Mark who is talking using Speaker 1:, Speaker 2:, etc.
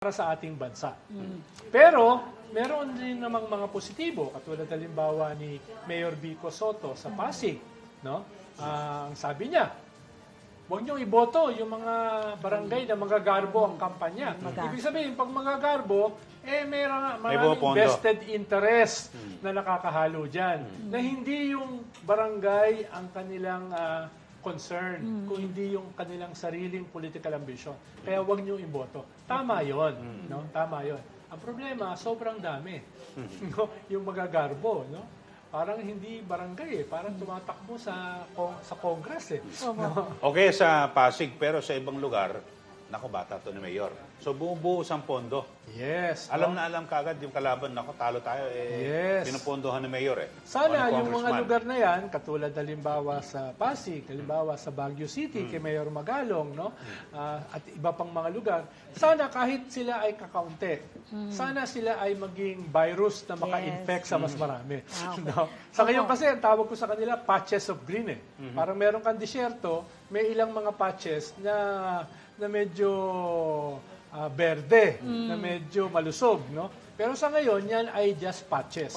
Speaker 1: para sa ating bansa. Pero meron din namang mga positibo katulad halimbawa ni Mayor Vico Soto sa Pasig, no? Ah, ang sabi niya, Huwag niyong iboto yung mga barangay na magagarbo ang kampanya.
Speaker 2: Maga-
Speaker 1: Ibig sabihin, pag magagarbo, eh meron
Speaker 3: May
Speaker 1: maraming vested interest na nakakahalo dyan. Na hindi yung barangay ang kanilang ah, concern, kung hindi yung kanilang sariling political ambition. Kaya huwag niyong iboto. Tama yon, no? Tama yon. Ang problema, sobrang dami. no? Yung magagarbo, no? Parang hindi barangay eh, parang tumatakbo sa sa Congress eh. No?
Speaker 3: Okay sa Pasig, pero sa ibang lugar, nako bata to ni Mayor. So bumubuhos ang pondo.
Speaker 1: Yes.
Speaker 3: Alam na alam kagad yung kalaban, nako talo tayo, eh,
Speaker 1: Yes.
Speaker 3: pinupondohan ni Mayor eh.
Speaker 1: Sana
Speaker 3: O ni
Speaker 1: yung mga
Speaker 3: congressman.
Speaker 1: lugar na yan, katulad halimbawa sa Pasig, halimbawa sa Baguio City,
Speaker 3: Hmm.
Speaker 1: kay Mayor Magalong, no? Ah, at iba pang mga lugar, sana kahit sila ay kakaunti, sana sila ay maging virus na maka-infect sa mas marami.
Speaker 2: Ah, okay.
Speaker 1: no? Sa ngayon kasi, ang tawag ko sa kanila, patches of green eh. Parang meron kang disyerto, may ilang mga patches na na medyo ah, berde, na medyo malusog, no? Pero sa ngayon, yan ay just patches.